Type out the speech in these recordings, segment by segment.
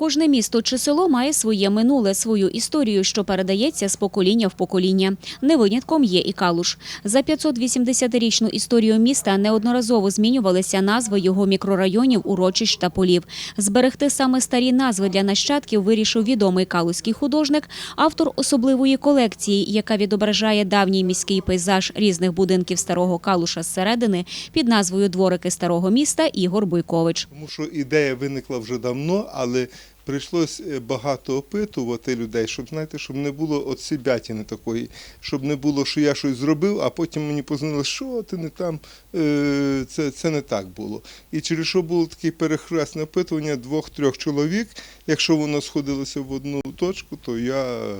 Кожне місто чи село має своє минуле, свою історію, що передається з покоління в покоління. Не винятком є і Калуш. За 580-річну історію міста неодноразово змінювалися назви його мікрорайонів, урочищ та полів. Зберегти саме старі назви для нащадків вирішив відомий калузький художник, автор особливої колекції, яка відображає давній міський пейзаж різних будинків старого Калуша зсередини під назвою Дворики старого міста Ігор Буйкович. Тому що ідея виникла вже давно, але прийшлось е, багато опитувати людей, щоб знаєте, щоб не було от сібятини такої, щоб не було, що я щось зробив, а потім мені познали, що ти не там, Е, це, це не так було. І через що було таке перехресне опитування двох-трьох чоловік. Якщо воно сходилося в одну точку, то я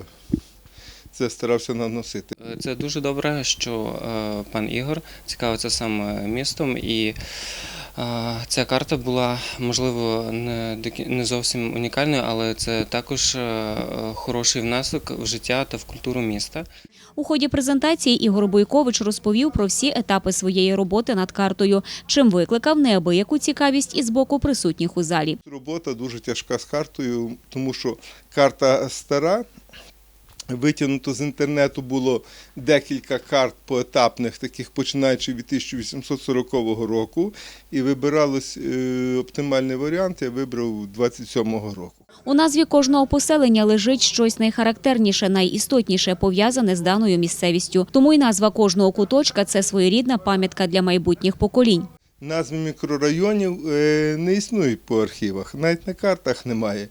це старався наносити. Це дуже добре, що е, пан Ігор цікавиться саме містом, і е, ця карта була, можливо, не, зовсім унікальною, але це також е, хороший внесок в життя та в культуру міста. У ході презентації Ігор Буйкович розповів про всі етапи своєї роботи над картою, чим викликав неабияку цікавість із боку присутніх у залі. Робота дуже тяжка з картою, тому що карта стара. Витягнуто з інтернету було декілька карт поетапних, таких починаючи від 1840 року, і вибиралось е, оптимальний варіант. Я вибрав 27-го року. У назві кожного поселення лежить щось найхарактерніше, найістотніше пов'язане з даною місцевістю. Тому й назва кожного куточка це своєрідна пам'ятка для майбутніх поколінь. Назви мікрорайонів е, не існують по архівах, навіть на картах немає.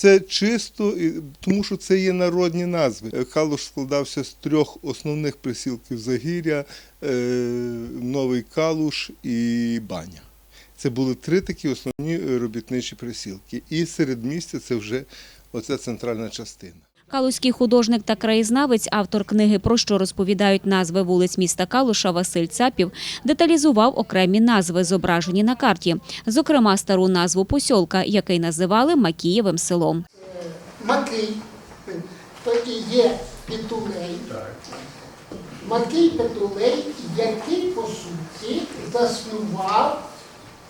Це чисто, тому що це є народні назви. Е, Калуш складався з трьох основних присілків Загір'я, е, Новий Калуш і Баня. Це були три такі основні робітничі присілки. І серед місця це вже оця центральна частина. Калузький художник та краєзнавець, автор книги «Про що розповідають назви вулиць міста Калуша» Василь Цапів, деталізував окремі назви, зображені на карті. Зокрема, стару назву посьолка, який називали Макієвим селом. Макий, то і є Петулей. Макий Петулей, який по суті заснував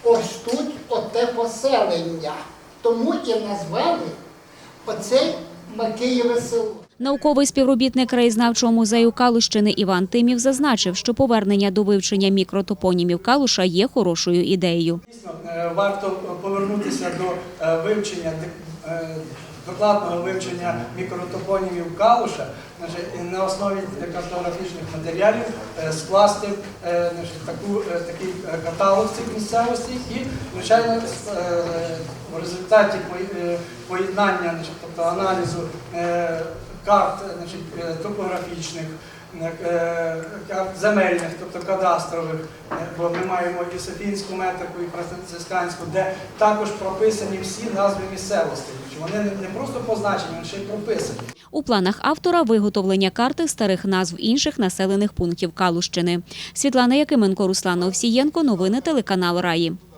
ось тут оте поселення. Тому і назвали оце Макієве село. Науковий співробітник краєзнавчого музею Калущини Іван Тимів зазначив, що повернення до вивчення мікротопонімів Калуша є хорошою ідеєю. Дійсно, е, варто повернутися до е, вивчення е, докладного вивчення мікротопонімів Калуша на основі картографічних матеріалів е, скласти е, е, такий каталог цих місцевостей і, звичайно, в результаті поєднання, тобто аналізу карт топографічних, земельних, тобто кадастрових, е, бо ми маємо і Софійську метрику, і францисканську, де також прописані всі назви місцевостей. Вони не просто позначені, вони ще й прописані. У планах автора виготовлення карти старих назв інших населених пунктів Калущини. Світлана Якименко, Руслан Овсієнко. Новини телеканал Раї.